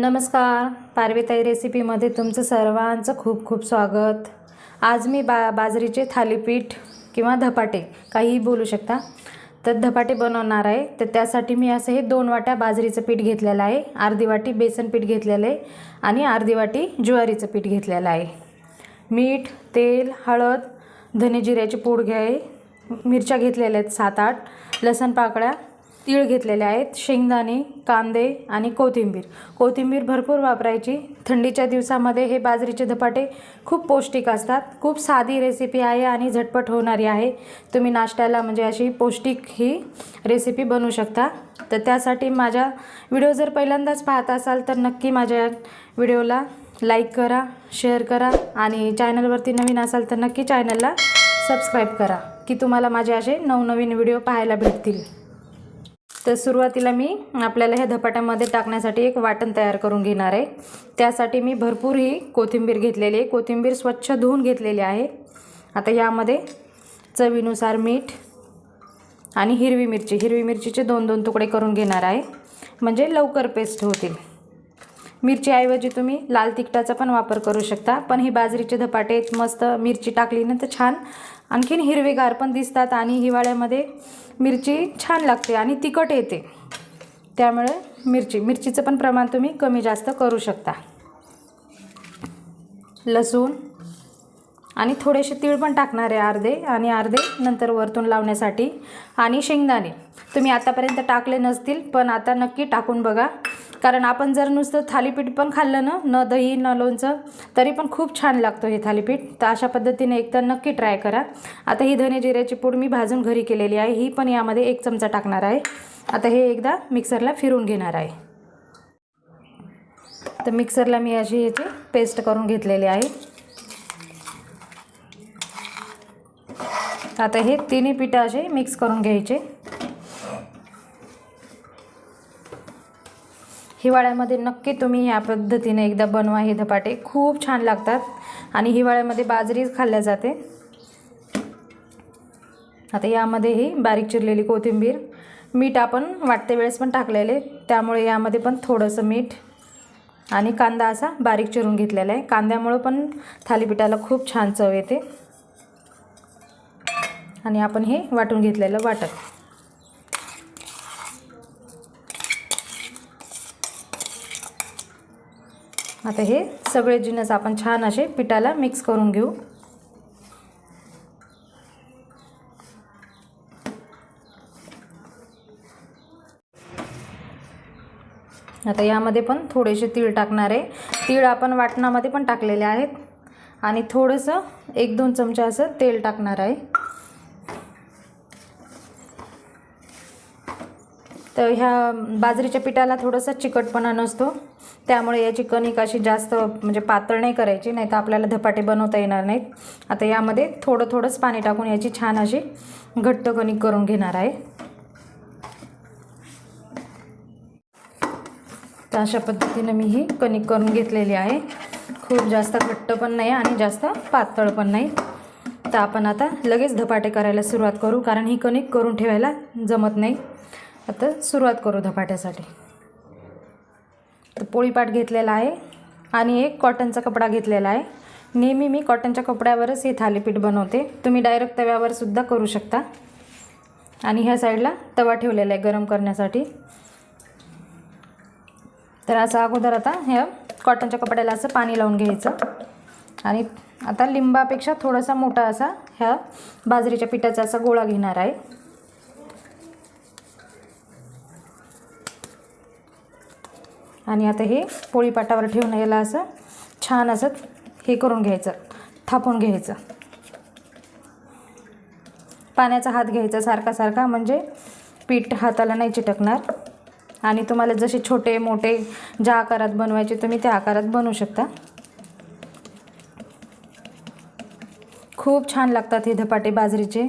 नमस्कार. पारवीताई रेसिपीमध्ये तुमचं सर्वांचं खूप खूप स्वागत. आज मी बा बाजरीचे थालीपीठ किंवा धपाटे काहीही बोलू शकता तर धपाटे बनवणार आहे. तर त्यासाठी मी असं हे दोन वाट्या बाजरीचं पीठ घेतलेलं आहे. अर्धी वाटी बेसन पीठ घेतलेलं आहे आणि अर्धी वाटी ज्वारीचं पीठ घेतलेलं आहे. मीठ तेल हळद धने जिऱ्याची पूड घ्याय मिरच्या घेतलेल्या आहेत सात आठ लसण पाकळ्या तीळ घेतलेले आहेत शेंगदाणे कांदे आणि कोथिंबीर. कोथिंबीर भरपूर वापरायची. थंडीच्या दिवसामध्ये हे बाजरीचे धपाटे खूप पौष्टिक असतात. खूप साधी रेसिपी आहे आणि झटपट होणारी आहे. तुम्ही नाश्त्याला म्हणजे अशी पौष्टिक ही रेसिपी बनवू शकता. तर त्यासाठी माझ्या व्हिडिओ जर पहिल्यांदाच पाहत असाल तर नक्की माझ्या व्हिडिओला लाईक करा शेअर करा आणि चॅनलवरती नवीन असाल तर नक्की चॅनलला सबस्क्राईब करा की तुम्हाला माझे असे नवनवीन व्हिडिओ पाहायला भेटतील. तर सुरुवातीला मी आपल्याला ह्या धपाट्यामध्ये टाकण्यासाठी एक वाटण तयार करून घेणार आहे. त्यासाठी मी भरपूर ही कोथिंबीर घेतलेली आहे. कोथिंबीर स्वच्छ धुवून घेतलेली आहे. आता यामध्ये चवीनुसार मीठ आणि हिरवी मिरची. हिरवी मिरचीचे दोन दोन तुकडे करून घेणार आहे. म्हणजे लवकर पेस्ट होतील. मिरचीऐवजी तुम्ही लाल तिखटाचा पण वापर करू शकता. पण हे बाजरीचे धपाटे मस्त मिरची टाकली ना तर छान. आणखीन हिरवेगार पण दिसतात आणि हिवाळ्यामध्ये मिरची छान लागते आणि तिखट येते. त्यामुळे मिरची मिरचीचं पण प्रमाण तुम्ही कमी जास्त करू शकता. लसूण आणि थोडेसे तीळ पण टाकणार आहे अर्धे आणि अर्धे नंतर वरतून लावण्यासाठी. आणि शेंगदाणे. तुम्ही आतापर्यंत टाकले नसतील पण आता नक्की टाकून बघा. कारण आपण जर नुसतं थालीपीठ पण खाल्लं ना न दही न लोणचं तरी पण खूप छान लागतो हे थालीपीठ. तर अशा पद्धतीने एकतर नक्की ट्राय करा. आता ही धने जिऱ्याची पूड मी भाजून घरी केलेली आहे. ही पण यामध्ये एक चमचा टाकणार आहे. आता हे एकदा मिक्सरला फिरून घेणार आहे. तर मिक्सरला मी अशी याची पेस्ट करून घेतलेली आहे. आता हे तिन्ही पिठं असे मिक्स करून घ्यायचे. हिवाळ्यामध्ये नक्की तुम्ही ह्या पद्धतीने एकदा बनवा हे धपाटे. खूप छान लागतात. आणि हिवाळ्यामध्ये बाजरीच खाल्ल्या जाते. आता यामध्ये ही बारीक चिरलेली कोथिंबीर. मीठ आपण वाटते वेळेस पण टाकलेले. त्यामुळे यामध्ये पण थोडंसं मीठ आणि कांदा असा बारीक चिरून घेतलेला आहे. कांद्यामुळं पण थालीपीठाला खूप छान चव येते. आणि आपण हे वाटून घेतलेलं वाटत आता हे सगळे जिनस आपण छान असे पिठाला मिक्स करून घेऊ. आता यामध्ये पण थोडेसे तीळ टाकणार आहे. तीळ आपण वाटणामध्ये पण टाकलेले आहेत. आणि थोडंसं एक दोन चमचा असं तेल टाकणार आहे. तर ह्या बाजरीच्या पिठाला थोडंसं चिकटपणा नसतो. त्यामुळे याची कणिक अशी जास्त म्हणजे पातळ नाही करायची नाही तर आपल्याला धपाटे बनवता येणार नाहीत. आता यामध्ये थोडं थोडंच पाणी टाकून याची छान अशी घट्ट कणिक करून घेणार आहे. तर अशा पद्धतीनं मी ही कणिक करून घेतलेली आहे. खूप जास्त घट्ट पण नाही आणि जास्त पातळ पण नाही. तर आपण आता लगेच धपाटे करायला सुरुवात करू कारण ही कणिक करून ठेवायला जमत नाही. आता सुरुवात करू धपाट्यासाठी. तर पोळीपाट घेतलेला आहे आणि एक कॉटनचा कपडा घेतलेला आहे. नेहमी मी कॉटनच्या कपड्यावरच हे थालीपीठ बनवते. तुम्ही डायरेक्ट तव्यावर सुद्धा करू शकता. आणि ह्या साईडला तवा ठेवलेला आहे गरम करण्यासाठी. तर असं अगोदर आता ह्या कॉटनच्या कपड्याला असं पाणी लावून घ्यायचं. आणि आता लिंबापेक्षा थोडासा मोठा असा ह्या बाजरीच्या पिठाचा असा गोळा घेणार आहे. आणि आता हे पोळीपाटावर ठेवून याला असं छान असं हे करून घ्यायचं थापून घ्यायचं. पाण्याचा हात घ्यायचा सारखा सारखा म्हणजे पीठ हाताला नाही चिटकणार. आणि तुम्हाला जसे छोटे मोठे ज्या आकारात बनवायचे तुम्ही त्या आकारात बनवू शकता. खूप छान लागतात हे धपाटे बाजरीचे.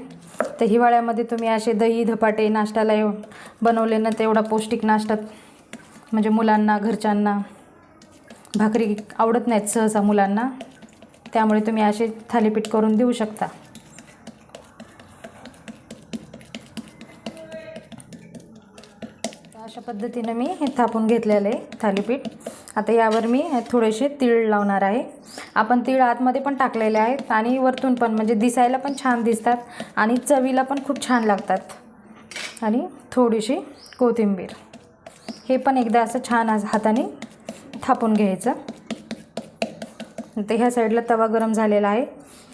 तर हिवाळ्यामध्ये तुम्ही असे दही धपाटे नाश्त्याला बनवले ना तेवढा पौष्टिक नाश्ता म्हणजे मुलांना घरच्यांना. भाकरी आवडत नाहीत सहसा मुलांना. त्यामुळे तुम्ही असे थालीपीठ करून देऊ शकता. अशा पद्धतीनं मी हे थापून घेतलेलं आहे थालीपीठ. आता यावर मी थोडेसे तीळ लावणार आहे. आपण तीळ आतमध्ये पण टाकलेले आहेत आणि वरतून पण म्हणजे दिसायला पण छान दिसतात आणि चवीला पण खूप छान लागतात. आणि थोडीशी कोथिंबीर. हे पण एकदा असं छान आज हाताने थापून घ्यायचं. तर ह्या साईडला तवा गरम झालेला आहे.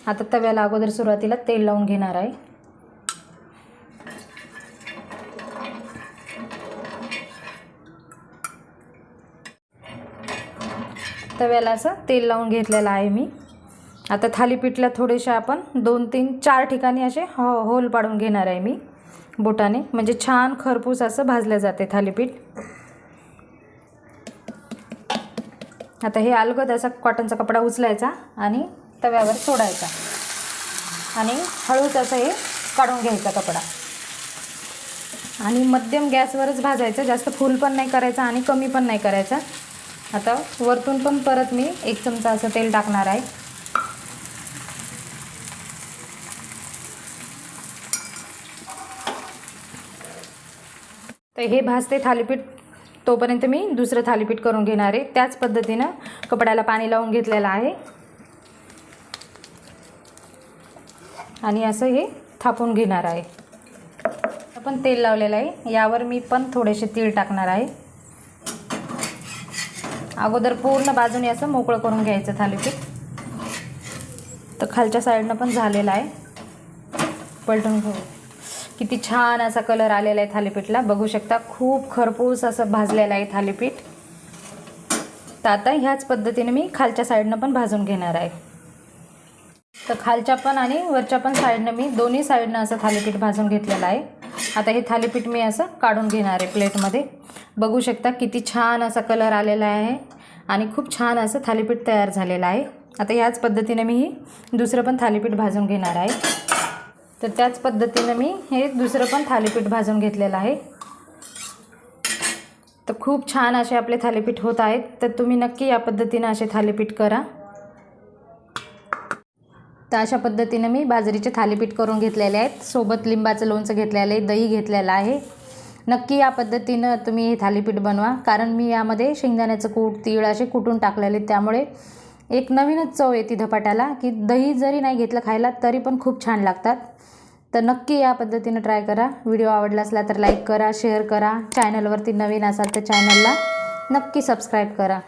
आता तव्याला अगोदर सुरुवातीला तेल लावून घेणार आहे. तव्याला असं तेल लावून घेतलेलं आहे मी. आता थालीपीठला थोडेसे आपण दोन तीन चार ठिकाणी असे हो होल पाडून घेणार आहे मी बोटाने. म्हणजे छान खरपूस असं भाजलं जाते थालीपीठ. आता हे अलगद असा कॉटनचा कपडा उचलायचा आणि तव्यावर सोडायचा. आणि हळूच असं हे काढून घ्यायचा कपडा. आणि मध्यम गॅसवरच भाजायचं. जास्त फुल पण नाही करायचं आणि कमी पण नाही करायचा. आता वरतून पण परत मी एक चमचा असं तेल टाकणार आहे. तर हे भाजते थालीपीठ तोपर्यंत मी दुसरं थालीपीठ करून घेणार आहे. त्याच पद्धतीनं कपड्याला पाणी लावून घेतलेलं आहे. आणि असं हे थापून घेणार आहे. आपण तेल लावलेलं आहे. यावर मी पण थोडेसे तीळ टाकणार आहे. अगोदर पूर्ण बाजूने असं मोकळं करून घ्यायचं थालीपीठ. तर खालच्या साईडनं पण झालेलं आहे. पलटून घेऊ. किती छान असा कलर आलेला आहे थालीपीठला. बघू शकता खूप खरपूस असं भाजलेलं आहे थालीपीठ. तर आता ह्याच पद्धतीने मी खालच्या साईडनं पण भाजून घेणार आहे. तर खालच्या पण आणि वरच्या पण साईडनं मी दोन्ही साईडनं असं थालीपीठ भाजून घेतलेलं आहे. आता हे थालीपीठ मी असं काढून घेणार आहे प्लेटमध्ये बघू शकता किती छान असा कलर आलेला आहे आणि खूप छान असं थालीपीठ तयार झालेलं आहे. आता ह्याच पद्धतीने मी ही दुसरं पण थालीपीठ भाजून घेणार आहे. तर त्याच पद्धतीनं मी हे दुसरं पण थालीपीठ भाजून घेतलेलं आहे. तर खूप छान असे आपले थालीपीठ होत आहेत. तर तुम्ही नक्की या पद्धतीनं असे थालीपीठ करा. तर अशा पद्धतीनं मी बाजरीचे थालीपीठ करून घेतलेले आहेत. सोबत लिंबाचं लोणचं घेतलेलं आहे दही घेतलेलं आहे. नक्की या पद्धतीनं तुम्ही हे थालीपीठ बनवा. कारण मी यामध्ये शेंगदाण्याचं कूट तीळ असे कुटून टाकलेले त्यामुळे एक नवीनच चव येते धपाट्याला की दही जरी नाही घेतलं खायला तरी पण खूप छान लागतात. तर नक्की या पद्धतीनं ट्राय करा. व्हिडिओ आवडला असला तर लाईक करा शेअर करा. चॅनलवरती नवीन असाल तर चॅनलला नक्की सबस्क्राईब करा.